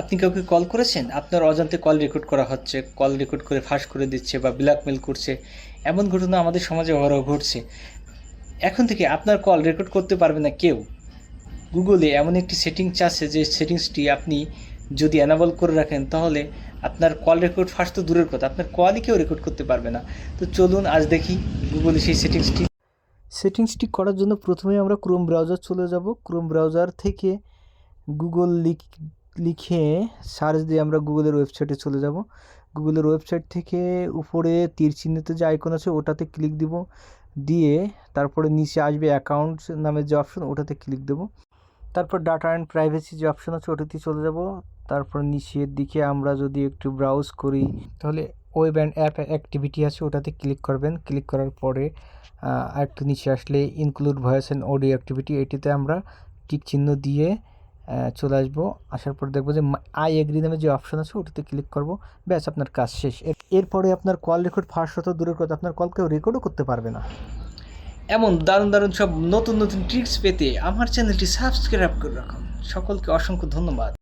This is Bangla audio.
আপনি কাউকে কল করেছেন? আপনার অজান্তে কল রেকর্ড করা হচ্ছে কল রেকর্ড করে ফাঁস করে দিচ্ছে বা ব্ল্যাকমেল করছে, এমন ঘটনা আমাদের সমাজে অহরহ ঘটছে। এখন থেকে আপনার কল রেকর্ড করতে পারবে না কেউ। গুগলে এমন একটি সেটিংস আছে যে সেটিংসটি আপনি যদি অ্যানাবল করে রাখেন, তাহলে আপনার কল রেকর্ড ফার্স্ট তো দূরের কথা, আপনার কলই কেউ রেকর্ড করতে পারবে না। তো চলুন আজ দেখি গুগলে সেই সেটিংসটি সেটিংসটি করার জন্য প্রথমে আমরা ক্রোম ব্রাউজার চলে যাব। ক্রোম ব্রাউজার থেকে গুগল লিখ লিখে সার্চ দিয়ে আমরা গুগলের ওয়েবসাইটে চলে যাব। গুগলের ওয়েবসাইট থেকে উপরে তীর চিহ্নিত যে আইকন আছে, ওটাতে ক্লিক দিব। দিয়ে তারপরে নিচে আসবে অ্যাকাউন্ট নামের যে অপশন ওটাতে ক্লিক দেব। তারপর ডাটা অ্যান্ড প্রাইভেসি যে অপশন আছে, ওটাতে চলে যাব। তারপর নিচের দিকে আমরা যদি একটু ব্রাউজ করি, তাহলে ওয়েব অ্যান্ড অ্যাপ অ্যাক্টিভিটি আছে, ওটাতে ক্লিক করবেন। ক্লিক করার পরে একটু নিচে আসলে include voice and audio activity এটিতে আমরা টিক চিহ্ন দিয়ে চলে আসব। আসার পর দেখব যে আই এগ্রি নামে যে অপশান আছে, ওটাতে ক্লিক করব। ব্যাস, আপনার কাজ শেষ। এরপরে আপনার কল রেকর্ড ফার্স্ট হতো, দূরের কথা, আপনার কল কেউ রেকর্ডও করতে পারবে না। এমন দারুণ দারুণ সব নতুন নতুন ট্রিক্স পেতে আমার চ্যানেলটি সাবস্ক্রাইব করে রাখুন। সকলকে অসংখ্য ধন্যবাদ।